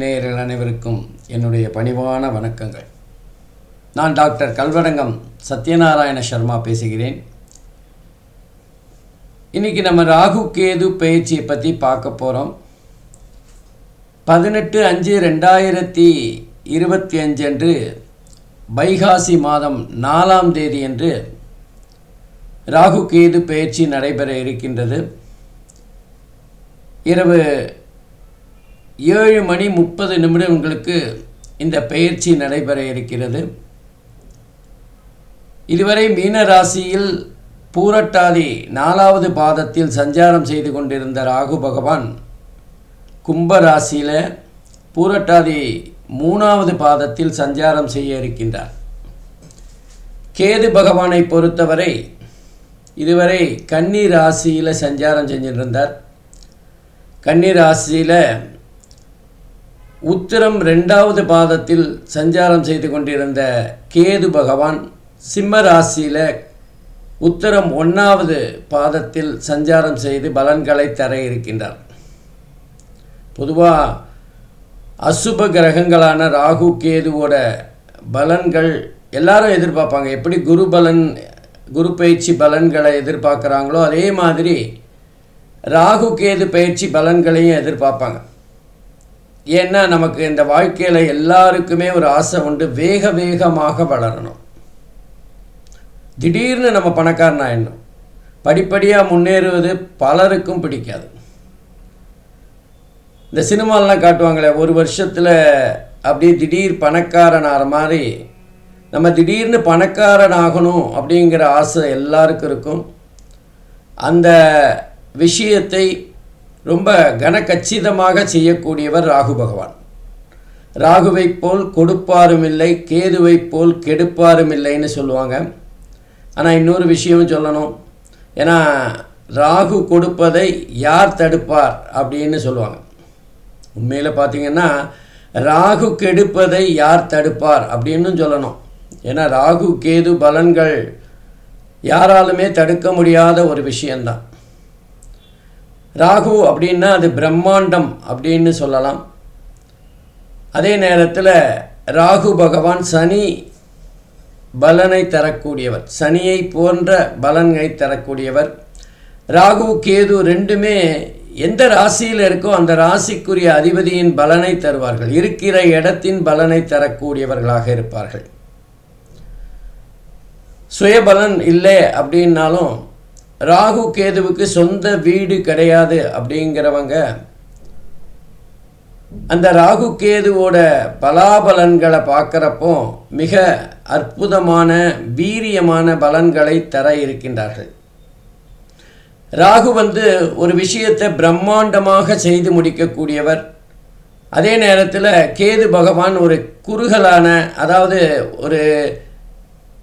நேயர்கள் அனைவருக்கும் என்னுடைய பணிவான வணக்கங்கள். நான் டாக்டர் கல்வரங்கம் சத்யநாராயண சர்மா பேசுகிறேன். இன்னைக்கு நம்ம ராகு கேது பயிற்சியை பற்றி பார்க்க போகிறோம் பதினெட்டு அஞ்சு ரெண்டாயிரத்தி இருபத்தி அஞ்சு அன்று வைகாசி மாதம் நாலாம் தேதி என்று ராகு கேது பயிற்சி நடைபெற இருக்கின்றது. இரவு ஏழு மணி முப்பது நிமிடங்களுக்கு இந்த பயிற்சி நடைபெற இருக்கிறது. இதுவரை மீன ராசியில் பூரட்டாதி நாலாவது பாதத்தில் சஞ்சாரம் செய்து கொண்டிருந்த ராகு பகவான் கும்ப ராசியில் பூரட்டாதி மூணாவது பாதத்தில் சஞ்சாரம் செய்ய இருக்கின்றார். கேது பகவானை பொறுத்தவரை இதுவரை கன்னி ராசியில் சஞ்சாரம் செஞ்சுட்டு இருந்தார் கன்னி ராசியில் உத்திரம் ரெண்டாவது பாதத்தில் சஞ்சாரம் செய்து கொண்டிருந்த கேது பகவான் சிம்ம ராசியில் உத்தரம் ஒன்றாவது பாதத்தில் சஞ்சாரம் செய்து பலன்களை தர இருக்கின்றார். பொதுவாக அசுப கிரகங்களான ராகு கேதுவோட பலன்கள் எல்லாரும் எதிர்பார்ப்பாங்க. எப்படி குரு பலன் குரு பயிற்சி பலன்களை எதிர்பார்க்குறாங்களோ அதே மாதிரி ராகு கேது பயிற்சி பலன்களையும் எதிர்பார்ப்பாங்க. ஏன்னா நமக்கு இந்த வாழ்க்கையில் எல்லாருக்குமே ஒரு ஆசை உண்டு. வேக வேகமாக வளரணும். திடீர்னு நம்ம பணக்காரன் ஆயிடணும். படிப்படியாக முன்னேறுவது பலருக்கும் பிடிக்காது. இந்த சினிமாலெலாம் காட்டுவாங்களே ஒரு வருஷத்தில் அப்படியே திடீர் பணக்காரன் ஆகிற மாதிரி நம்ம திடீர்னு பணக்காரன் ஆகணும் அப்படிங்கிற ஆசை எல்லாருக்கும் இருக்கும். அந்த விஷயத்தை ரொம்ப கனக்கச்சிதமாக செய்யக்கூடியவர் ராகு பகவான். ராகுவைப் போல் கொடுப்பாரும் இல்லை கேதுவைப் போல் கெடுப்பாரும் இல்லைன்னு சொல்லுவாங்க. ஆனால் இன்னொரு விஷயம் சொல்லணும். ஏன்னா ராகு கொடுப்பதை யார் தடுப்பார் அப்படின்னு சொல்லுவாங்க. உண்மையில் பார்த்தீங்கன்னா ராகு கெடுப்பதை யார் தடுப்பார் அப்படின்னு சொல்லணும். ஏன்னா ராகு கேது பலன்கள் யாராலுமே தடுக்க முடியாத ஒரு விஷயந்தான் ராகு அப்படின்னா அது பிரம்மாண்டம் அப்படின்னு சொல்லலாம். அதே நேரத்தில் ராகு பகவான் சனி பலனை தரக்கூடியவர். சனியை போன்ற பலன்களை தரக்கூடியவர். ராகு கேது ரெண்டுமே எந்த ராசியில் இருக்கோ அந்த ராசிக்குரிய அதிபதியின் பலனை தருவார்கள். இருக்கிற இடத்தின் பலனை தரக்கூடியவர்களாக இருப்பார்கள். சுயபலன் இல்லை அப்படின்னாலும் ராகு கேதுவுக்கு சொந்த வீடு கிடையாது அப்படிங்கிறவங்க அந்த ராகு கேதுவோட பலாபலன்களை பார்க்குறப்போ மிக அற்புதமான வீரியமான பலன்களை தர இருக்கின்றார்கள். ராகு வந்து ஒரு விஷயத்தை பிரம்மாண்டமாக செய்து முடிக்கக்கூடியவர். அதே நேரத்தில் கேது பகவான் ஒரு குறுகலான அதாவது ஒரு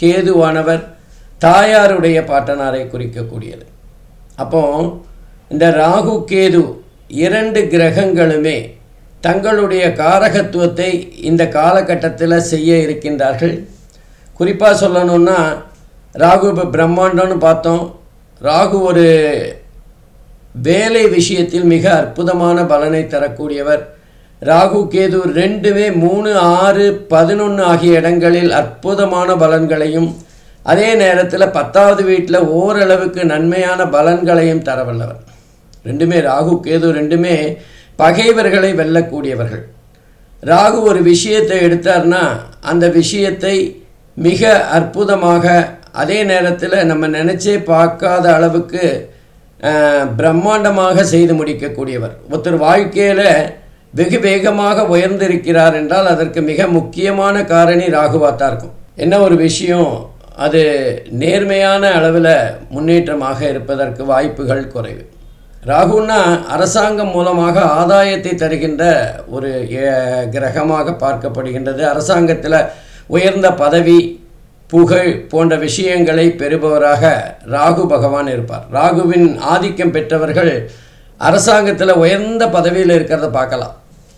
கேதுவானவர் தாயாருடைய பாட்டனாரை குறிக்கக்கூடியது. அப்போ இந்த ராகு கேது இரண்டு கிரகங்களுமே தங்களுடைய காரகத்துவத்தை இந்த காலகட்டத்தில் செய்ய இருக்கின்றார்கள். குறிப்பாக சொல்லணும்னா ராகு இப்போ பிரம்மாண்டம்னு பார்த்தோம். ராகு ஒரு வேலை விஷயத்தில் மிக அற்புதமான பலனை தரக்கூடியவர். ராகு கேது ரெண்டுமே மூணு ஆறு பதினொன்று ஆகிய இடங்களில் அற்புதமான பலன்களையும் அதே நேரத்தில் பத்தாவது வீட்டில் ஓரளவுக்கு நன்மையான பலன்களையும் தரவல்லவர். ரெண்டுமே ராகு கேது ரெண்டுமே பகைவர்களை வெல்லக்கூடியவர்கள். ராகு ஒரு விஷயத்தை எடுத்தார்னா அந்த விஷயத்தை மிக அற்புதமாக அதே நேரத்தில் நம்ம நினச்சே பார்க்காத அளவுக்கு பிரம்மாண்டமாக செய்து முடிக்கக்கூடியவர். ஒருத்தர் வாழ்க்கையில் வெகு வேகமாக உயர்ந்திருக்கிறார் என்றால் அதற்கு மிக முக்கியமான காரணி ராகுவாத்தான் இருக்கும். என்ன ஒரு விஷயம்? அது நேர்மையான அளவில் முன்னேற்றமாக இருப்பதற்கு வாய்ப்புகள் குறைவு. ராகுன்னா அரசாங்கம் மூலமாக ஆதாயத்தை தருகின்ற ஒரு கிரகமாக பார்க்கப்படுகின்றது. அரசாங்கத்தில் உயர்ந்த பதவி புகழ் போன்ற விஷயங்களை பெறுபவராக ராகு பகவான் இருப்பார். ராகுவின் ஆதிக்கம் பெற்றவர்கள் அரசாங்கத்தில் உயர்ந்த பதவியில் இருக்கிறத பார்க்கலாம்.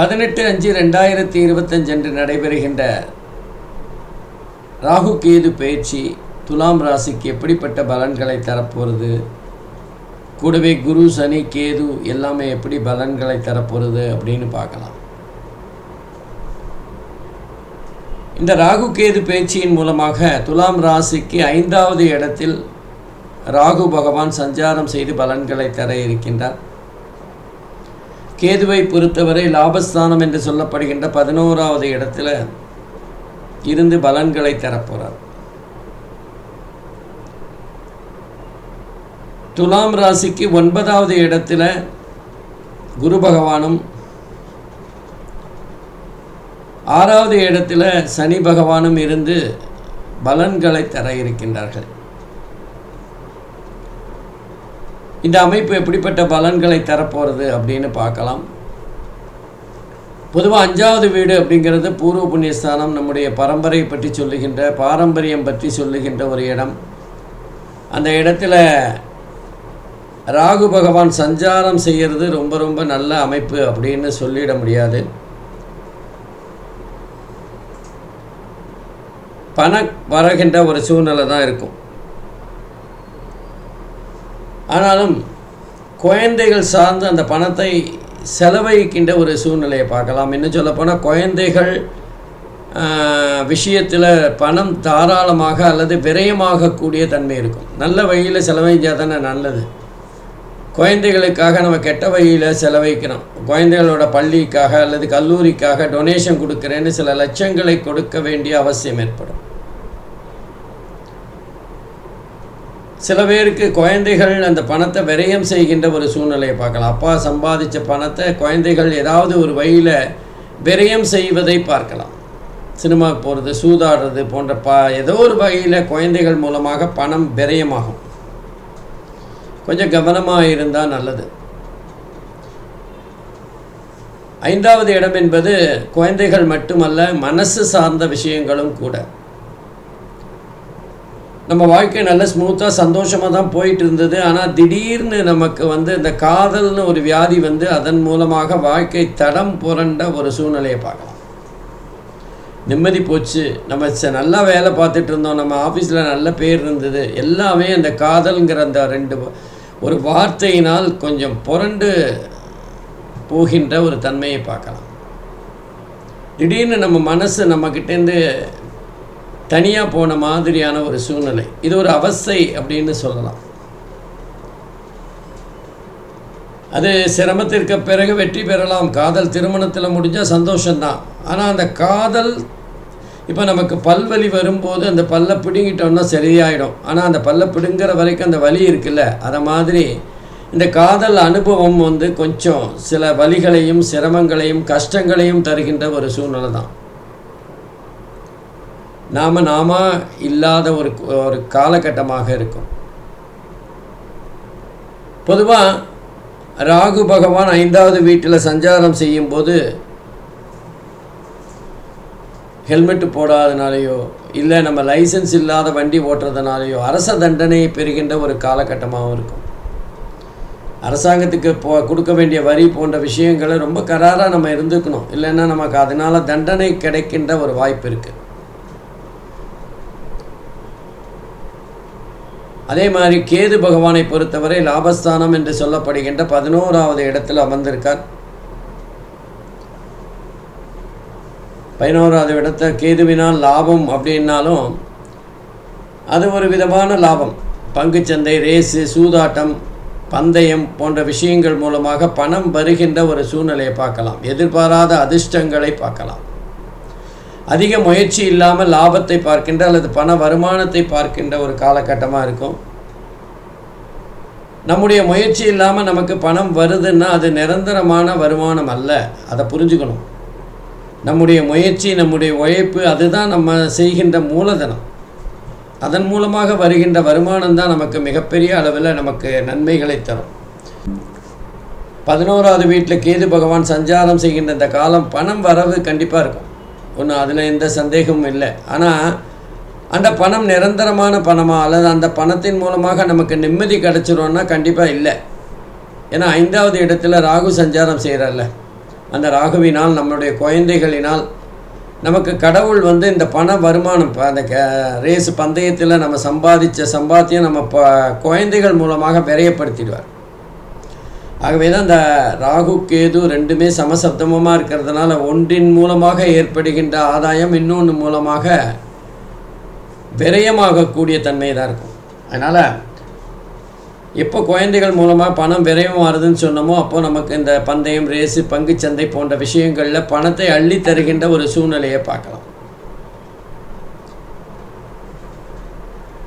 பதினெட்டு அஞ்சு ரெண்டாயிரத்தி இருபத்தஞ்சு அன்று நடைபெறுகின்ற ராகு கேது பயிற்சி துலாம் ராசிக்கு எப்படிப்பட்ட பலன்களை தரப்போகிறது கூடவே குரு சனி கேது எல்லாமே எப்படி பலன்களை தரப்போகிறது அப்படின்னு பார்க்கலாம். இந்த ராகு கேது பயிற்சியின் மூலமாக துலாம் ராசிக்கு ஐந்தாவது இடத்தில் ராகு பகவான் சஞ்சாரம் செய்து பலன்களை தர இருக்கின்றார். கேதுவை பொறுத்தவரை லாபஸ்தானம் என்று சொல்லப்படுகின்ற பதினோராவது இடத்துல இருந்து பலன்களை தரப்போகிறார் துலாம் ராசிக்கு ஒன்பதாவது இடத்துல குரு பகவானும் ஆறாவது இடத்துல சனி பகவானும் இருந்து பலன்களை தர இருக்கின்றார்கள். இந்த அமைப்பு எப்படிப்பட்ட பலன்களை தரப்போகிறது அப்படின்னு பார்க்கலாம். பொதுவாக அஞ்சாவது வீடு அப்படிங்கிறது பூர்வ புண்ணியஸ்தானம் நம்முடைய பரம்பரை பற்றி சொல்லுகின்ற பாரம்பரியம் பற்றி சொல்லுகின்ற ஒரு இடம். அந்த இடத்துல ராகு பகவான் சஞ்சாரம் செய்கிறது ரொம்ப ரொம்ப நல்ல அமைப்பு அப்படின்னு சொல்லிட முடியாது. பணம் வரகின்ற ஒரு சூழ்நிலை தான் இருக்கும். ஆனாலும் குழந்தைகள் சார்ந்து அந்த பணத்தை செலவழிக்கின்ற ஒரு சூழ்நிலையை பார்க்கலாம். இன்னும் சொல்லப்போனால் குழந்தைகள் விஷயத்தில் பணம் தாராளமாக அல்லது விரயமாகக்கூடிய தன்மை இருக்கும். நல்ல வழியில் செலவழிஞ்சால் தானே நல்லது. குழந்தைகளுக்காக நம்ம கெட்ட வழியில் செலவழிக்கிறோம் குழந்தைகளோட பள்ளிக்காக அல்லது கல்லூரிக்காக டொனேஷன் கொடுக்குறேன்னு சில லட்சங்களை கொடுக்க வேண்டிய அவசியம் ஏற்படும். சில பேருக்கு குழந்தைகள் அந்த பணத்தை விரயம் செய்கின்ற ஒரு சூழ்நிலையை பார்க்கலாம். அப்பா சம்பாதித்த பணத்தை குழந்தைகள் ஏதாவது ஒரு வழியில் விரயம் செய்வதை பார்க்கலாம். சினிமா போகிறது சூதாடுறது போன்ற ப ஏதோ ஒரு வகையில் குழந்தைகள் மூலமாக பணம் விரயமாகும். கொஞ்சம் கவனமாக இருந்தால் நல்லது. ஐந்தாவது இடம் என்பது குழந்தைகள் மட்டுமல்ல மனசு சார்ந்த விஷயங்களும் கூட. நம்ம வாழ்க்கை நல்ல ஸ்மூத்தாக சந்தோஷமாக தான் போயிட்டு இருந்தது ஆனால் திடீர்னு நமக்கு வந்து இந்த காதல்னு ஒரு வியாதி வந்து அதன் மூலமாக வாழ்க்கை தடம் புரண்ட ஒரு சூழ்நிலையை பார்க்கலாம். நிம்மதி போச்சு. நம்ம ச- நல்லா வேலை பார்த்துட்டு இருந்தோம். நம்ம ஆஃபீஸில் நல்ல பேர் இருந்தது. எல்லாமே அந்த காதல்ங்கிற அந்த ரெண்டு ஒரு வார்த்தையினால் கொஞ்சம் புரண்டு போகின்ற ஒரு தன்மையை பார்க்கலாம். திடீர்னு நம்ம மனசு நம்மக்கிட்டேருந்து தனியாக போன மாதிரியான ஒரு சூழ்நிலை. இது ஒரு அவஸ்தை அப்படின்னு சொல்லலாம். அது சிரமத்திற்கு பிறகு வெற்றி பெறலாம். காதல் திருமணத்தில் முடிஞ்சால் சந்தோஷம்தான். ஆனால் அந்த காதல் இப்போ நமக்கு பல்வலி வரும்போது அந்த பல்லை பிடுங்கிட்டோம்னா சரியாயிடும். ஆனால் அந்த பல்லை பிடுங்குற வரைக்கும் அந்த வலி இருக்குல்ல? அதை மாதிரி இந்த காதல் அனுபவம் வந்து கொஞ்சம் சில வலிகளையும் சிரமங்களையும் கஷ்டங்களையும் தருகின்ற ஒரு சூழ்நிலை தான் நாம் நாம இல்லாத ஒரு ஒரு காலகட்டமாக இருக்கும். பொதுவாக ராகு பகவான் ஐந்தாவது வீட்டில் சஞ்சாரம் செய்யும்போது ஹெல்மெட்டு போடாதனாலேயோ இல்லை நம்ம லைசன்ஸ் இல்லாத வண்டி ஓட்டுறதுனாலையோ அரச தண்டனை பெறுகின்ற ஒரு காலகட்டமாகவும் இருக்கும். அரசாங்கத்துக்கு போ கொடுக்க வேண்டிய வரி போன்ற விஷயங்களை ரொம்ப கராராக நம்ம இருந்துக்கணும். இல்லைன்னா நமக்கு அதனால் தண்டனை கிடைக்கின்ற ஒரு வாய்ப்பு இருக்குது அதே மாதிரி கேது பகவானை பொறுத்தவரை லாபஸ்தானம் என்று சொல்லப்படுகின்ற பதினோராவது இடத்தில் அமர்ந்திருக்கார். பதினோராவது இடத்த கேதுவினால் லாபம் அப்படின்னாலும் அது ஒரு விதமான லாபம். பங்குச்சந்தை ரேஸு சூதாட்டம் பந்தயம் போன்ற விஷயங்கள் மூலமாக பணம் வருகின்ற ஒரு சூழ்நிலையை பார்க்கலாம். எதிர்பாராத அதிர்ஷ்டங்களை பார்க்கலாம். அதிக முயற்சி இல்லாமல் லாபத்தை பார்க்கின்ற அல்லது பண வருமானத்தை பார்க்கின்ற ஒரு காலகட்டமாக இருக்கும். நம்முடைய முயற்சி இல்லாமல் நமக்கு பணம் வருதுன்னா அது நிரந்தரமான வருமானம் அல்ல. அதை புரிஞ்சுக்கணும். நம்முடைய முயற்சி நம்முடைய உழைப்பு அதுதான் நம்ம செய்கின்ற மூலதனம். அதன் மூலமாக வருகின்ற வருமானம் தான் நமக்கு மிகப்பெரிய அளவில் நமக்கு நன்மைகளை தரும். பதினோராவது வீட்டில் கேது பகவான் சஞ்சாரம் செய்கின்ற இந்த காலம் பணம் வரவு கண்டிப்பாக இருக்கும். ஒன்றும் அதில் எந்த சந்தேகமும் இல்லை. ஆனால் அந்த பணம் நிரந்தரமான பணமாக அல்லது அந்த பணத்தின் மூலமாக நமக்கு நிம்மதி கிடச்சிரும்னா கண்டிப்பாக இல்லை. ஏன்னா ஐந்தாவது இடத்துல ராகு சஞ்சாரம் செய்கிறார்ல அந்த ராகுவினால் நம்மளுடைய குழந்தைகளினால் நமக்கு கடவுள் வந்து இந்த பண வருமானம் இப்போ அந்த ரேஸ் பந்தயத்தில் நம்ம சம்பாதிச்ச சம்பாத்தியம் நம்ம ப குழந்தைகள் மூலமாக விரையப்படுத்திடுவார். ஆகவே தான் இந்த ராகு கேது ரெண்டுமே சமசப்தமமாக இருக்கிறதுனால ஒன்றின் மூலமாக ஏற்படுகின்ற ஆதாயம் இன்னொன்று மூலமாக விரயமாகக்கூடிய தன்மை தான் இருக்கும். அதனால் எப்போ குழந்தைகள் மூலமாக பணம் விரயம் வருதுன்னு சொன்னோமோ அப்போ நமக்கு இந்த பந்தயம் ரேஸு பங்குச்சந்தை போன்ற விஷயங்களில் பணத்தை அள்ளி தருகின்ற ஒரு சூழ்நிலையை பார்க்கலாம்.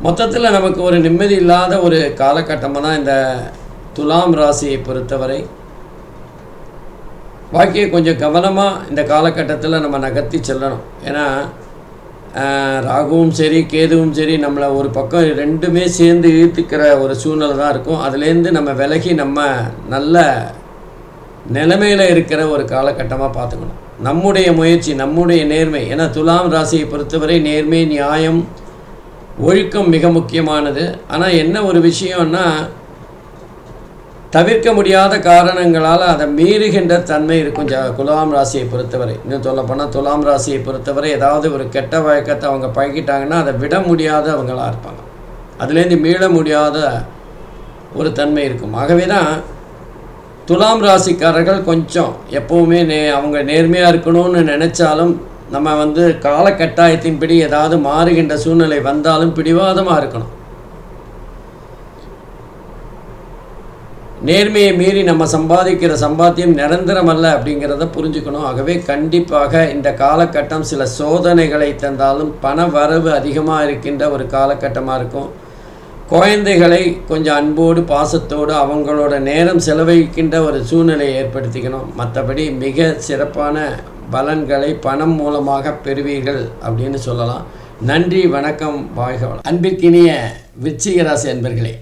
மொத்தத்தில் நமக்கு ஒரு நிம்மதி இல்லாத ஒரு காலகட்டமாக தான் இந்த துலாம் ராசியை பொறுத்தவரை வாழ்க்கையை கொஞ்சம் கவனமாக இந்த காலகட்டத்தில் நம்ம நகர்த்தி செல்லணும். ஏன்னா ராகுவும் சரி கேதுவும் சரி நம்மளை ஒரு பக்கம் ரெண்டுமே சேர்ந்து இழுத்துக்கிற ஒரு சூழ்நிலை தான் இருக்கும். அதுலேருந்து நம்ம விலகி நம்ம நல்ல நிலைமையில் இருக்கிற ஒரு காலகட்டமாக பார்த்துக்கணும். நம்முடைய முயற்சி நம்முடைய நேர்மை. ஏன்னா துலாம் ராசியை பொறுத்தவரை நேர்மை நியாயம் ஒழுக்கம் மிக முக்கியமானது. ஆனால் என்ன ஒரு விஷயம்னா தவிர்க்க முடியாத காரணங்களால் அதை மீறுகின்ற தன்மை இருக்கும். ஜ துலாம் ராசியை பொறுத்தவரை. இன்னும் சொல்லப்போனால் துலாம் ராசியை பொறுத்தவரை ஏதாவது ஒரு கெட்ட வழக்கத்தை அவங்க பழகிட்டாங்கன்னா அதை விட முடியாத அவங்களாக இருப்பாங்க. அதுலேருந்து மீள முடியாத ஒரு தன்மை இருக்கும். ஆகவே தான் துலாம் ராசிக்காரர்கள் கொஞ்சம் எப்போவுமே நே அவங்க நேர்மையாக இருக்கணும்னு நினச்சாலும் நம்ம வந்து காலக்கட்டாயத்தின்படி ஏதாவது மாறுகின்ற சூழ்நிலை வந்தாலும் பிடிவாதமாக இருக்கணும். நேர்மையை மீறி நம்ம சம்பாதிக்கிற சம்பாத்தியம் நிரந்தரம் அல்ல அப்படிங்கிறத புரிஞ்சுக்கணும். ஆகவே கண்டிப்பாக இந்த காலகட்டம் சில சோதனைகளை தந்தாலும் பண வரவு அதிகமாக இருக்கின்ற ஒரு காலகட்டமாக இருக்கும். குழந்தைகளை கொஞ்சம் அன்போடு பாசத்தோடு அவங்களோட நேரம் செலவழிக்கின்ற ஒரு சூழ்நிலையை ஏற்படுத்திக்கணும். மற்றபடி மிக சிறப்பான பலன்களை பணம் மூலமாக பெறுவீர்கள் அப்படின்னு சொல்லலாம். நன்றி வணக்கம் வாழ்க அன்பிற்கினிய விச்சிகராசி அன்பர்களே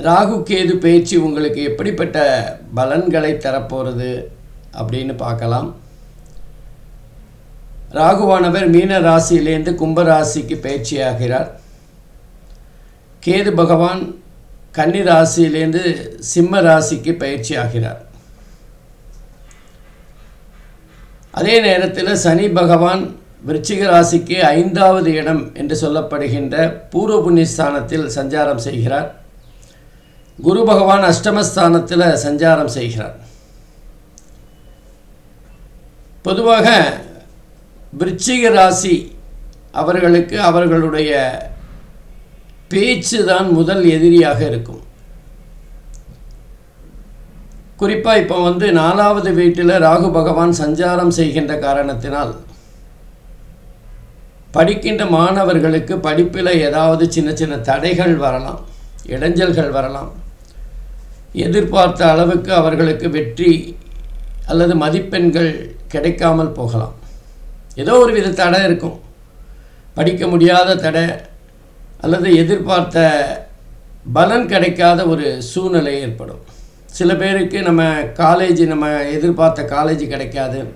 ராகு கேது பயிற்சி உங்களுக்கு எப்படிப்பட்ட பலன்களை தரப்போகிறது அப்படின்னு பார்க்கலாம். ராகுவானவர் மீன ராசியிலேருந்து கும்ப ராசிக்கு பயிற்சி ஆகிறார். கேது பகவான் கன்னி ராசியிலேருந்து சிம்ம ராசிக்கு பயிற்சி ஆகிறார். அதே நேரத்தில் சனி பகவான் விருச்சிக ராசிக்கு ஐந்தாவது இடம் என்று சொல்லப்படுகின்ற பூர்வ புண்ணியஸ்தானத்தில் சஞ்சாரம் செய்கிறார். குரு பகவான் அஷ்டமஸ்தானத்தில் சஞ்சாரம் செய்கிறார். பொதுவாக விருச்சிக ராசி அவர்களுக்கு அவர்களுடைய பேச்சு தான் முதல் எதிரியாக இருக்கும். குறிப்பாக இப்போ வந்து நாலாவது வீட்டில் ராகு பகவான் சஞ்சாரம் செய்கின்ற காரணத்தினால் படிக்கின்ற மாணவர்களுக்கு படிப்பில் ஏதாவது சின்ன சின்ன தடைகள் வரலாம் இடைஞ்சல்கள் வரலாம். எதிர்பார்த்த அளவுக்கு அவர்களுக்கு வெற்றி அல்லது மதிப்பெண்கள் கிடைக்காமல் போகலாம். ஏதோ ஒரு வித தடை இருக்கும். படிக்க முடியாத தடை அல்லது எதிர்பார்த்த பலன் கிடைக்காத ஒரு சூழ்நிலை ஏற்படும். சில பேருக்கு நம்ம காலேஜ் நம்ம எதிர்பார்த்த காலேஜ் கிடைக்காது.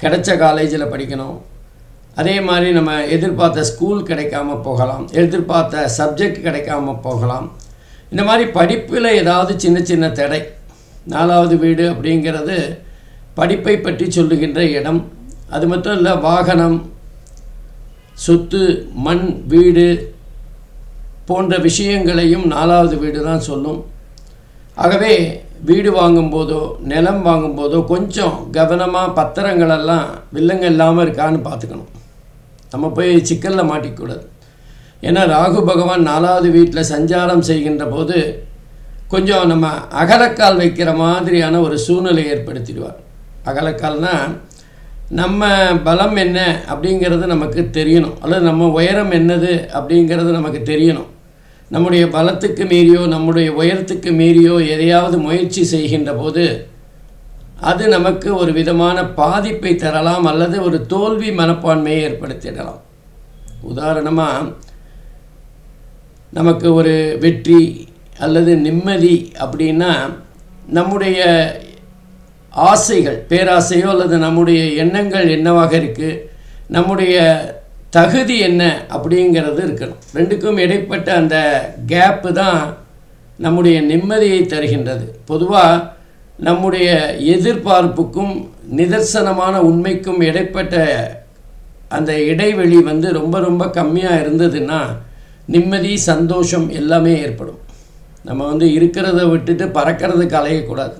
கிடைச்ச காலேஜில் படிக்கணும். அதே மாதிரி நம்ம எதிர்பார்த்த ஸ்கூல் கிடைக்காம போகலாம். எதிர்பார்த்த சப்ஜெக்ட் கிடைக்காம போகலாம். இந்த மாதிரி படிப்பில் ஏதாவது சின்ன சின்ன தடை நாலாவது வீடு அப்படிங்கிறது படிப்பை பற்றி சொல்லுகின்ற இடம். அது மட்டும் இல்லை வாகனம் சொத்து மண் வீடு போன்ற விஷயங்களையும் நாலாவது வீடு தான் சொல்லும். ஆகவே வீடு வாங்கும்போதோ நிலம் வாங்கும்போதோ கொஞ்சம் கவனமாக பத்திரங்களெல்லாம் வில்லங்க இல்லாமல் இருக்கான்னு பார்த்துக்கணும். நம்ம போய் சிக்கலில் மாட்டிக்கூடாது. ஏன்னா ராகு பகவான் நாலாவது வீட்டில் சஞ்சாரம் செய்கின்ற போது கொஞ்சம் நம்ம அகலக்கால் வைக்கிற மாதிரியான ஒரு சூழ்நிலை ஏற்படுத்திடுவார். அகலக்கால்னால் நம்ம பலம் என்ன அப்படிங்கிறது நமக்கு தெரியணும். அல்லது நம்ம உயரம் என்னது அப்படிங்கிறது நமக்கு தெரியணும். நம்முடைய பலத்துக்கு மீறியோ நம்முடைய உயரத்துக்கு மீறியோ எதையாவது முயற்சி செய்கின்ற போது அது நமக்கு ஒரு விதமான பாதிப்பை தரலாம் அல்லது ஒரு தோல்வி மனப்பான்மையை ஏற்படுத்திடலாம். உதாரணமாக நமக்கு ஒரு வெற்றி அல்லது நிம்மதி அப்படின்னா நம்முடைய ஆசைகள் பேராசையோ அல்லது நம்முடைய எண்ணங்கள் என்னவாக இருக்குது நம்முடைய தகுதி என்ன அப்படிங்கிறது இருக்கணும். ரெண்டுக்கும் இடைப்பட்ட அந்த கேப்பு தான் நம்முடைய நிம்மதியை தருகின்றது. பொதுவாக நம்முடைய எதிர்பார்ப்புக்கும் நிதர்சனமான உண்மைக்கும் இடைப்பட்ட அந்த இடைவெளி வந்து ரொம்ப ரொம்ப கம்மியாக இருந்ததுன்னா நிம்மதி சந்தோஷம் எல்லாமே ஏற்படும். நம்ம வந்து இருக்கிறத விட்டுட்டு பறக்கிறதுக்கு அலையக்கூடாது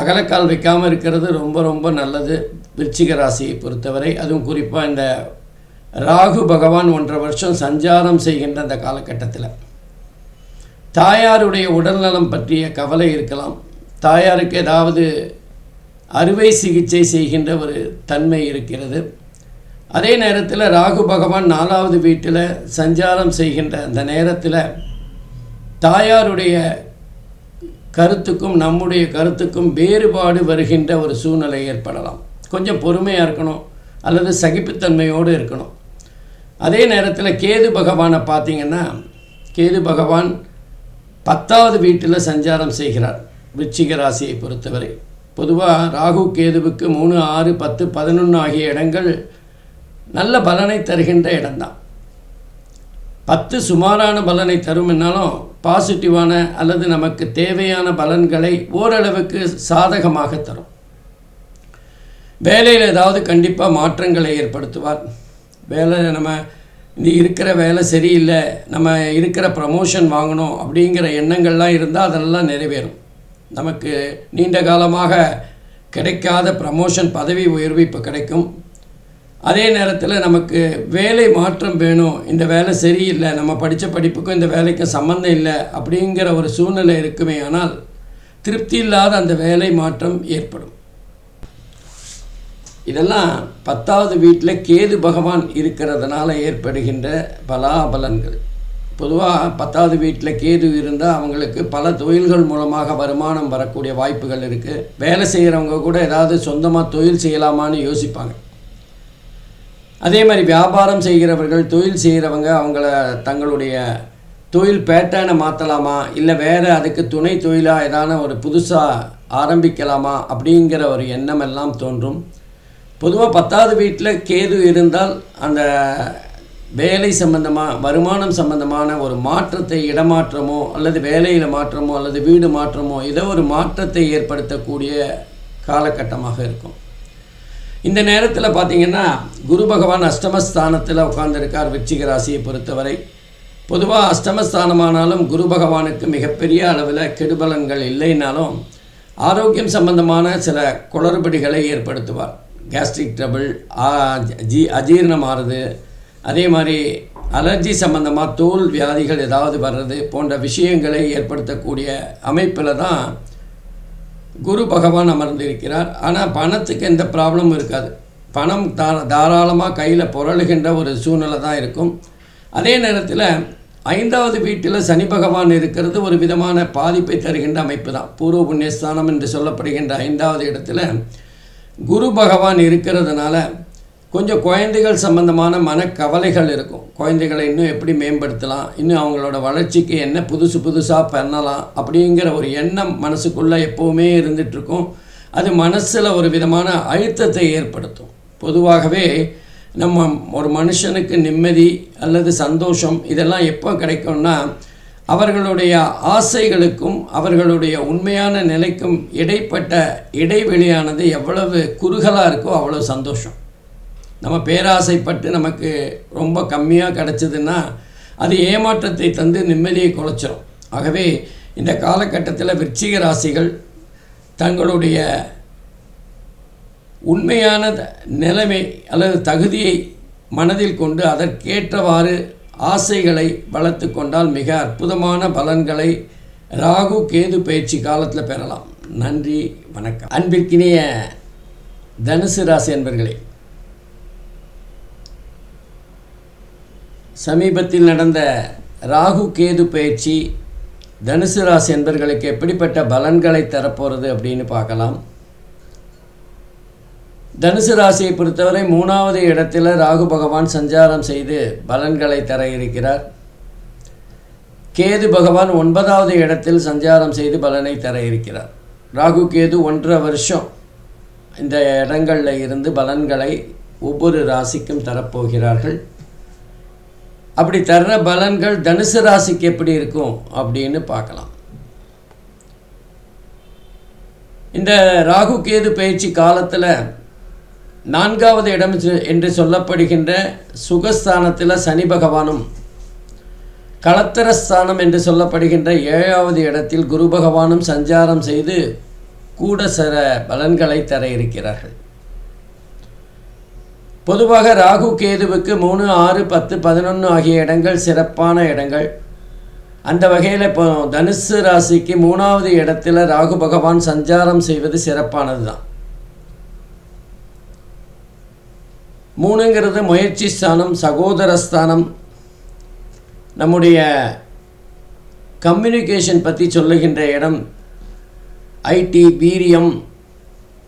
அகலக்கால் வைக்காமல் இருக்கிறது ரொம்ப ரொம்ப நல்லது. விருச்சிக ராசியை பொறுத்தவரை அதுவும் குறிப்பாக இந்த ராகு பகவான் ஒன்றரை வருஷம் சஞ்சாரம் செய்கின்ற அந்த காலகட்டத்தில். தாயாருடைய உடல்நலம் பற்றிய கவலை இருக்கலாம். தாயாருக்கு ஏதாவது அறுவை சிகிச்சை செய்கின்ற ஒரு தன்மை இருக்கிறது. அதே நேரத்தில் ராகு பகவான் நாலாவது வீட்டில் சஞ்சாரம் செய்கின்ற அந்த நேரத்தில் தாயாருடைய கருத்துக்கும் நம்முடைய கருத்துக்கும் வேறுபாடு வருகின்ற ஒரு சூழ்நிலை ஏற்படலாம். கொஞ்சம் பொறுமையாக இருக்கணும் அல்லது சகிப்புத்தன்மையோடு இருக்கணும். அதே நேரத்தில் கேது பகவானை பார்த்திங்கன்னா கேது பகவான் பத்தாவது வீட்டில் சஞ்சாரம் செய்கிறார் விச்சிக ராசியை பொறுத்தவரை. பொதுவாக ராகு கேதுவுக்கு மூணு ஆறு பத்து பதினொன்று ஆகிய இடங்கள் நல்ல பலனை தருகின்ற இடம்தான். பத்து சுமாரான பலனை தரும் என்னாலும் பாசிட்டிவான அல்லது நமக்கு தேவையான பலன்களை ஓரளவுக்கு சாதகமாக தரும். வேலையில் ஏதாவது கண்டிப்பாக மாற்றங்களை ஏற்படுத்துவார். வேலை நம்ம இந்த இருக்கிற வேலை சரியில்லை நம்ம இருக்கிற ப்ரமோஷன் வாங்கணும் அப்படிங்கிற எண்ணங்கள்லாம் இருந்தால் அதெல்லாம் நிறைவேறும். நமக்கு நீண்ட காலமாக கிடைக்காத ப்ரமோஷன் பதவி உயர்வு இப்போ கிடைக்கும். அதே நேரத்தில் நமக்கு வேலை மாற்றம் வேணும். இந்த வேலை சரியில்லை. நம்ம படித்த படிப்புக்கும் இந்த வேலைக்கும் சம்மந்தம் இல்லை அப்படிங்கிற ஒரு சூழ்நிலை இருக்குமே ஆனால் திருப்தி இல்லாத அந்த வேலை மாற்றம் ஏற்படும். இதெல்லாம் பத்தாவது வீட்டில் கேது பகவான் இருக்கிறதுனால ஏற்படுகின்ற பலாபலன்கள். பொதுவாக பத்தாவது வீட்டில் கேது இருந்தால் அவங்களுக்கு பல தொழில்கள் மூலமாக வருமானம் வரக்கூடிய வாய்ப்புகள் இருக்குது வேலை செய்கிறவங்க கூட ஏதாவது சொந்தமாக தொழில் செய்யலாமான்னு யோசிப்பாங்க. அதே மாதிரி வியாபாரம் செய்கிறவர்கள் தொழில் செய்கிறவங்க அவங்கள தங்களுடைய தொழில் பேட்டர்னை மாற்றலாமா இல்லை வேறு அதுக்கு துணை தொழிலாக ஏதான ஒரு புதுசாக ஆரம்பிக்கலாமா? அப்படிங்கிற ஒரு எண்ணம் எல்லாம் தோன்றும். பொதுவாக பத்தாவது வீட்டில் கேது இருந்தால் அந்த வேலை சம்பந்தமாக வருமானம் சம்பந்தமான ஒரு மாற்றத்தை இடமாற்றமோ அல்லது வேலையில் மாற்றமோ அல்லது வீடு மாற்றமோ ஏதோ ஒரு மாற்றத்தை ஏற்படுத்தக்கூடிய காலகட்டமாக இருக்கும். இந்த நேரத்தில் பார்த்தீங்கன்னா குரு பகவான் அஷ்டமஸ்தானத்தில் உட்கார்ந்திருக்கார் விருச்சிக ராசியை பொறுத்தவரை. பொதுவாக அஷ்டமஸ்தானமானாலும் குரு பகவானுக்கு மிகப்பெரிய அளவில் கெடுபலன்கள் இல்லைனாலும் ஆரோக்கியம் சம்பந்தமான சில குளறுபடிகளை ஏற்படுத்துவார். கேஸ்ட்ரிக் ட்ரபிள் ஜி அஜீரணம் ஆறுது அதே மாதிரி அலர்ஜி சம்பந்தமாக தோல் வியாதிகள் ஏதாவது வர்றது போன்ற விஷயங்களை ஏற்படுத்தக்கூடிய அமைப்பில் தான் குரு பகவான் அமர்ந்திருக்கிறார். ஆனால் பணத்துக்கு எந்த ப்ராப்ளமும் இருக்காது. பணம் தா தாராளமாக கையில் புரளுகின்ற ஒரு சூழ்நிலை தான் இருக்கும். அதே நேரத்தில் ஐந்தாவது வீட்டில் சனி பகவான் இருக்கிறது ஒரு விதமான பாதிப்பை தருகின்ற அமைப்பு தான். பூர்வ புண்ணியஸ்தானம் என்று சொல்லப்படுகின்ற ஐந்தாவது இடத்துல குரு பகவான் இருக்கிறதுனால கொஞ்சம் குழந்தைகள் சம்பந்தமான மனக்கவலைகள் இருக்கும். குழந்தைகளை இன்னும் எப்படி மேம்படுத்தலாம்? இன்னும் அவங்களோட வளர்ச்சிக்கு என்ன புதுசு புதுசாக பண்ணலாம்? அப்படிங்கிற ஒரு எண்ணம் மனசுக்குள்ளே எப்போவுமே இருந்துகிட்ருக்கும் அது மனசில் ஒரு விதமான அழுத்தத்தை ஏற்படுத்தும். பொதுவாகவே நம்ம ஒரு மனுஷனுக்கு நிம்மதி அல்லது சந்தோஷம் இதெல்லாம் எப்போ கிடைக்கும்னா அவர்களுடைய ஆசைகளுக்கும் அவர்களுடைய உண்மையான நிலைக்கும் இடைப்பட்ட இடைவெளியானது எவ்வளவு குறுகலாக இருக்கோ அவ்வளோ சந்தோஷம். நம்ம பேராசைப்பட்டு நமக்கு ரொம்ப கம்மியாக கிடச்சிதுன்னா அது ஏமாற்றத்தை தந்து நிம்மதியை குலைச்சிரும். ஆகவே இந்த காலகட்டத்தில் விருச்சிக ராசிகள் தங்களுடைய உண்மையான நிலைமை அல்லது தகுதியை மனதில் கொண்டு அதற்கேற்றவாறு ஆசைகளை வளர்த்து கொண்டால் மிக அற்புதமான பலன்களை ராகு கேது பயிற்சி காலத்தில் பெறலாம். நன்றி வணக்கம். அன்பிற்கினிய தனுசு ராசி என்பர்களே சமீபத்தில் நடந்த ராகு கேது பயிற்சி தனுசு ராசி என்பர்களுக்கு எப்படிப்பட்ட பலன்களை தரப்போகிறது அப்படின்னு பார்க்கலாம். தனுசு ராசியை பொறுத்தவரை மூணாவது இடத்தில் ராகு பகவான் சஞ்சாரம் செய்து பலன்களை தர இருக்கிறார். கேது பகவான் ஒன்பதாவது இடத்தில் சஞ்சாரம் செய்து பலனை தர இருக்கிறார். ராகு கேது ஒன்றரை வருஷம் இந்த இடங்களில் இருந்து பலன்களை ஒவ்வொரு ராசிக்கும் தரப்போகிறார்கள். அப்படி தர்ற பலன்கள் தனுசு ராசிக்கு எப்படி இருக்கும் அப்படின்னு பார்க்கலாம். இந்த ராகு கேது பயிற்சி காலத்தில் நான்காவது இடம் செ- என்று சொல்லப்படுகின்ற சுகஸ்தானத்தில் சனி பகவானும் களத்திரஸ்தானம் என்று சொல்லப்படுகின்ற ஏழாவது இடத்தில் குரு பகவானும் சஞ்சாரம் செய்து கூட சில பலன்களை தர இருக்கிறார்கள். பொதுவாக ராகு கேதுவுக்கு மூணு ஆறு பத்து பதினொன்று ஆகிய இடங்கள் சிறப்பான இடங்கள். அந்த வகையில் இப்போ தனுசு ராசிக்கு மூணாவது இடத்துல ராகு பகவான் சஞ்சாரம் செய்வது சிறப்பானது தான் மூணுங்கிறது முயற்சி ஸ்தானம் சகோதரஸ்தானம் நம்முடைய கம்யூனிகேஷன் பற்றி சொல்லுகின்ற இடம் ஐடி வீரியம்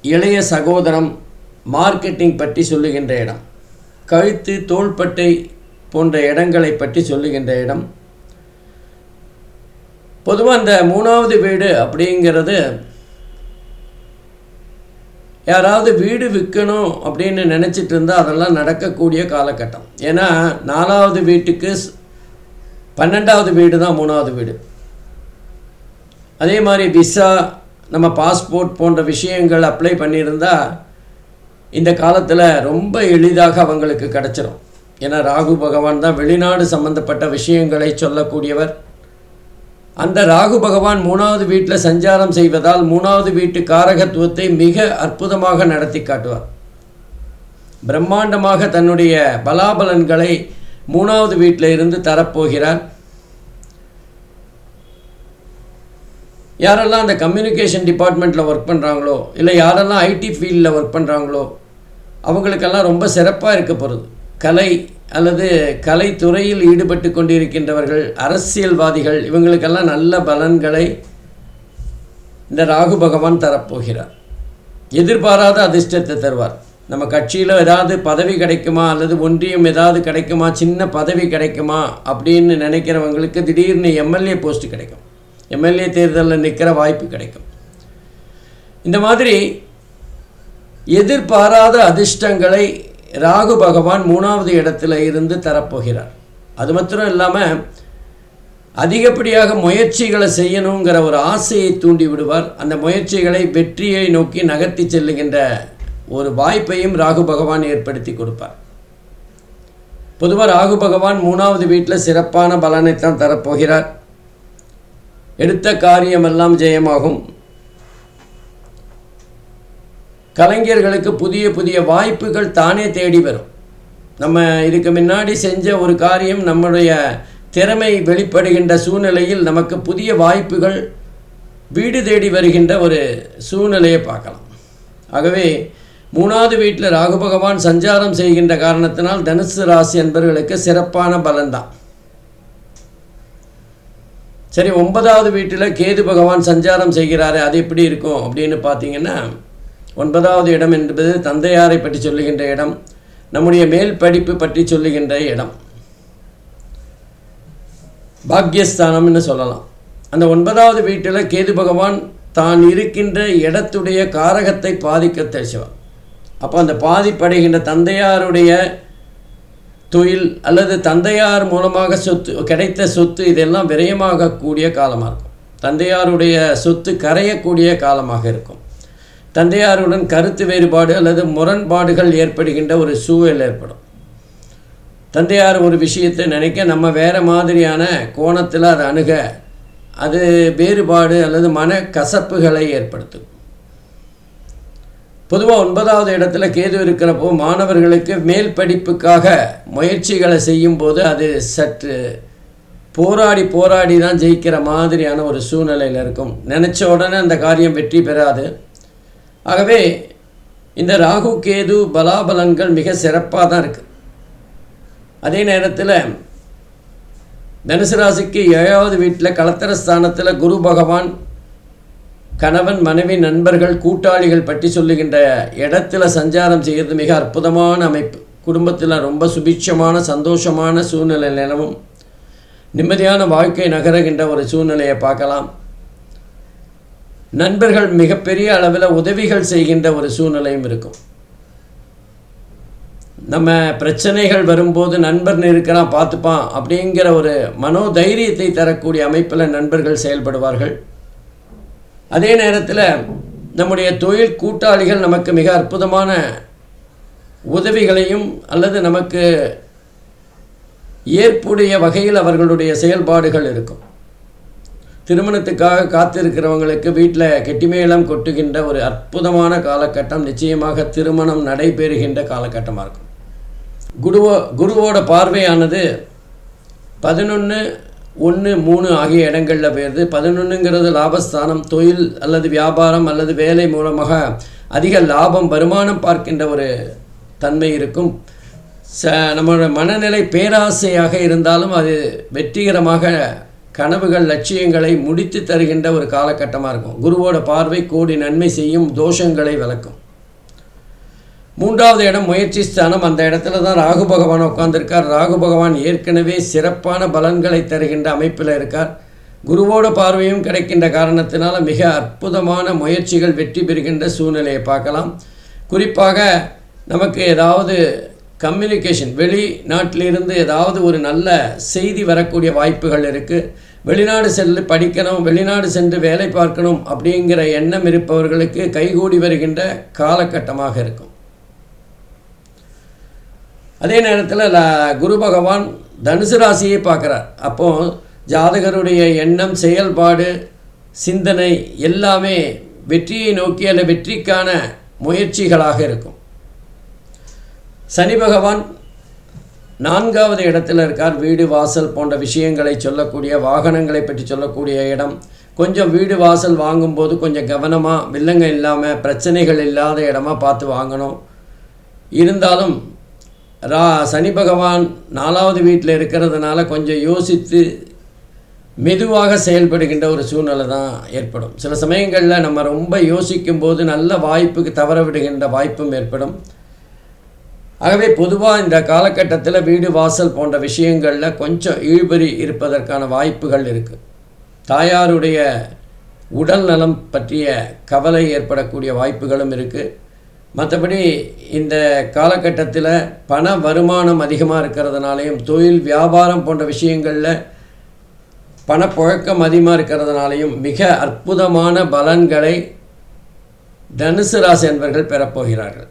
இளைய சகோதரம் மார்க்கெட்டிங் பற்றி சொல்லுகின்ற இடம். கழுத்து தோள்பட்டை போன்ற இடங்களை பற்றி சொல்லுகின்ற இடம். பொதுவாக அந்த மூணாவது வீடு அப்படிங்கிறது யாராவது வீடு விற்கணும் அப்படின்னு நினச்சிட்டு இருந்தால் அதெல்லாம் நடக்கக்கூடிய காலகட்டம். ஏன்னா நாலாவது வீட்டுக்கு ஸ்- பன்னெண்டாவது வீடு தான் மூணாவது வீடு. அதே மாதிரி விசா நம்ம பாஸ்போர்ட் போன்ற விஷயங்கள் அப்ளை பண்ணியிருந்தால் இந்த காலத்தில் ரொம்ப எளிதாக அவங்களுக்கு கிடச்சிரும். ஏன்னா ராகு பகவான் தான் வெளிநாடு சம்பந்தப்பட்ட விஷயங்களை சொல்லக்கூடியவர். அந்த ராகு பகவான் மூணாவது வீட்டில் சஞ்சாரம் செய்வதால் மூணாவது வீட்டு காரகத்துவத்தை மிக அற்புதமாக நடத்தி காட்டுவார். பிரம்மாண்டமாக தன்னுடைய பலாபலன்களை மூணாவது வீட்டில் இருந்து தரப்போகிறார். யாரெல்லாம் அந்த கம்யூனிகேஷன் டிபார்ட்மெண்ட்டில் ஒர்க் பண்ணுறாங்களோ இல்லை யாரெல்லாம் ஐடி ஃபீல்டில் ஒர்க் பண்ணுறாங்களோ அவங்களுக்கெல்லாம் ரொம்ப சிறப்பாக இருக்க போகிறது கலை அல்லது கலைத்துறையில் ஈடுபட்டு கொண்டிருக்கின்றவர்கள் அரசியல்வாதிகள் இவங்களுக்கெல்லாம் நல்ல பலன்களை இந்த ராகு பகவான் தரப்போகிறார். எதிர்பாராத அதிர்ஷ்டத்தை தருவார். நம்ம கட்சியில் ஏதாவது பதவி கிடைக்குமா? அல்லது ஒன்றியம் ஏதாவது கிடைக்குமா? சின்ன பதவி கிடைக்குமா? அப்படின்னு நினைக்கிறவங்களுக்கு திடீர்னு எம்எல்ஏ போஸ்ட் கிடைக்கும். எம்எல்ஏ தேர்தலில் நிற்கிற வாய்ப்பு கிடைக்கும். இந்த மாதிரி எதிர்பாராத அதிர்ஷ்டங்களை ராகு பகவான் மூணாவது இடத்துல இருந்து தரப்போகிறார். அது மாத்திரம் இல்லாமல் அதிகப்படியாக முயற்சிகளை செய்யணுங்கிற ஒரு ஆசையை தூண்டி விடுவார். அந்த முயற்சிகளை வெற்றியை நோக்கி நகர்த்தி செல்லுகின்ற ஒரு வாய்ப்பையும் ராகு பகவான் ஏற்படுத்தி கொடுப்பார். பொதுவாக ராகு பகவான் மூணாவது வீட்டில் சிறப்பான பலனைத்தான் தரப்போகிறார். எடுத்த காரியமெல்லாம் ஜெயமாகும். கலைஞர்களுக்கு புதிய புதிய வாய்ப்புகள் தானே தேடி வரும். நம்ம இதுக்கு முன்னாடி செஞ்ச ஒரு காரியம் நம்முடைய திறமை வெளிப்படுகின்ற சூழ்நிலையில் நமக்கு புதிய வாய்ப்புகள் வீடு தேடி வருகின்ற ஒரு சூழ்நிலையை பார்க்கலாம். ஆகவே மூணாவது வீட்டில் ராகு பகவான் சஞ்சாரம் செய்கின்ற காரணத்தினால் தனுசு ராசி என்பவர்களுக்கு சிறப்பான பலன்தான். சரி ஒன்பதாவது வீட்டில் கேது பகவான் சஞ்சாரம் செய்கிறாரு அது எப்படி இருக்கும் அப்படின்னு பார்த்தீங்கன்னா ஒன்பதாவது இடம் என்பது தந்தையாரை பற்றி சொல்லுகின்ற இடம் நம்முடைய மேல் படிப்பு பற்றி சொல்லுகின்ற இடம். பாக்யஸ்தானம்னு சொல்லலாம். அந்த ஒன்பதாவது வீட்டில் கேது பகவான் தான் இருக்கின்ற இடத்துடைய காரகத்தை பாதிக்க தெரிச்சவன் அப்போ அந்த பாதிப்படைகின்ற தந்தையாருடைய தொழில் அல்லது தந்தையார் மூலமாக சொத்து கிடைத்த சொத்து இதெல்லாம் விரயமாகக்கூடிய காலமாக இருக்கும். தந்தையாருடைய சொத்து கரையக்கூடிய காலமாக இருக்கும். தந்தையாருடன் கருத்து வேறுபாடு அல்லது முரண்பாடுகள் ஏற்படுகின்ற ஒரு சூழல் ஏற்படும். தந்தையார் ஒரு விஷயத்தை நினைக்க நம்ம வேறு மாதிரியான கோணத்தில் அதை அணுக. அது வேறுபாடு அல்லது மன கசப்புகளை ஏற்படுத்தும். பொதுவாக ஒன்பதாவது இடத்துல கேது இருக்கிறப்போ மாணவர்களுக்கு மேல் படிப்புக்காக முயற்சிகளை செய்யும்போது அது சற்று போராடி போராடி தான் ஜெயிக்கிற மாதிரியான ஒரு சூழ்நிலையில் இருக்கும். நினச்ச உடனே அந்த காரியம் வெற்றி பெறாது. ஆகவே இந்த ராகு கேது பலாபலன்கள் மிக சிறப்பாக தான் இருக்குது அதே நேரத்தில் தனுசு ராசிக்கு ஏழாவது வீட்டில் கலத்தர ஸ்தானத்தில் குரு பகவான் கணவன் மனைவி நண்பர்கள் கூட்டாளிகள் பற்றி சொல்லுகின்ற இடத்துல சஞ்சாரம் செய்கிறது மிக அற்புதமான அமைப்பு. குடும்பத்தில் ரொம்ப சுபிட்சமான சந்தோஷமான சூழ்நிலை நிலவும். நிம்மதியான வாழ்க்கை நகருகின்ற ஒரு சூழ்நிலையை பார்க்கலாம். நண்பர்கள் மிகப்பெரிய அளவில் உதவிகள் செய்கின்ற ஒரு சூழ்நிலையும் இருக்கும். நம்ம பிரச்சனைகள் வரும்போது நண்பன் இருக்கிறான் பார்த்துப்பான் அப்படிங்கிற ஒரு மனோதைரியத்தை தரக்கூடிய அமைப்பில் நண்பர்கள் செயல்படுவார்கள். அதே நேரத்தில் நம்முடைய தொழில் கூட்டாளிகள் நமக்கு மிக அற்புதமான உதவிகளையும் அல்லது நமக்கு ஏற்புடைய வகையில் அவர்களுடைய செயல்பாடுகள் இருக்கும். திருமணத்துக்காக காத்திருக்கிறவங்களுக்கு வீட்டில் கெட்டிமேளம் கொட்டுகின்ற ஒரு அற்புதமான காலகட்டம் நிச்சயமாக திருமணம் நடைபெறுகின்ற காலகட்டமாக இருக்கும். குருவோ குருவோட பார்வையானது பதினொன்று ஒன்று மூணு ஆகிய இடங்களில் போயிடுது பதினொன்றுங்கிறது லாபஸ்தானம் தொழில் அல்லது வியாபாரம் அல்லது வேலை மூலமாக அதிக லாபம் வருமானம் பார்க்கின்ற ஒரு தன்மை இருக்கும். ச நம்மளோட மனநிலை பேராசையாக இருந்தாலும் அது வெற்றிகரமாக கனவுகள் லட்சியங்களை முடித்து தருகின்ற ஒரு காலகட்டமாக இருக்கும். குருவோட பார்வை கோடி நன்மை செய்யும் தோஷங்களை விளக்கும். மூன்றாவது இடம் முயற்சி ஸ்தானம். அந்த இடத்துல தான் ராகு பகவான் உட்கார்ந்திருக்கார். ராகு பகவான் ஏற்கனவே சிறப்பான பலன்களை தருகின்ற அமைப்பில் இருக்கார். குருவோட பார்வையும் கிடைக்கின்ற காரணத்தினால் மிக அற்புதமான முயற்சிகள் வெற்றி பெறுகின்ற சூழ்நிலையை பார்க்கலாம். குறிப்பாக நமக்கு ஏதாவது கம்யூனிகேஷன் வெளிநாட்டிலிருந்து ஏதாவது ஒரு நல்ல செய்தி வரக்கூடிய வாய்ப்புகள் இருக்குது வெளிநாடு சென்று படிக்கணும் வெளிநாடு சென்று வேலை பார்க்கணும் அப்படிங்கிற எண்ணம் இருப்பவர்களுக்கு கைகூடி வருகின்ற காலகட்டமாக இருக்கும். அதே நேரத்தில் குரு பகவான் தனுசு ராசியை பார்க்குறார். அப்போது ஜாதகருடைய எண்ணம் செயல்பாடு சிந்தனை எல்லாமே வெற்றியை நோக்கி அல்ல வெற்றிக்கான முயற்சிகளாக இருக்கும். சனி பகவான் நான்காவது இடத்தில் இருக்கார். வீடு வாசல் போன்ற விஷயங்களை சொல்லக்கூடிய வாகனங்களை பற்றி சொல்லக்கூடிய இடம். கொஞ்சம் வீடு வாசல் வாங்கும்போது கொஞ்சம் கவனமாக வில்லங்க இல்லாமல் பிரச்சனைகள் இல்லாத இடமா பார்த்து வாங்கணும். இருந்தாலும் ரா சனி பகவான் நாலாவது வீட்டில் இருக்கிறதுனால கொஞ்சம் யோசித்து மெதுவாக செயல்படுகின்ற ஒரு சூழ்நிலை தான் ஏற்படும். சில சமயங்களில் நம்ம ரொம்ப யோசிக்கும் போது நல்ல வாய்ப்புக்கு தவற விடுகின்ற வாய்ப்பும் ஏற்படும். ஆகவே பொதுவாக இந்த காலகட்டத்தில் வீடு வாசல் போன்ற விஷயங்களில் கொஞ்சம் இழுபறி இருப்பதற்கான வாய்ப்புகள் இருக்குது தாயாருடைய உடல் நலம் பற்றிய கவலை ஏற்படக்கூடிய வாய்ப்புகளும் இருக்குது மற்றபடி இந்த காலகட்டத்தில் பண வருமானம் அதிகமாக இருக்கிறதுனாலையும் தொழில் வியாபாரம் போன்ற விஷயங்களில் பணப்புழக்கம் அதிகமாக இருக்கிறதுனாலையும் மிக அற்புதமான பலன்களை தனுசு ராசி என்பர்கள் பெறப்போகிறார்கள்.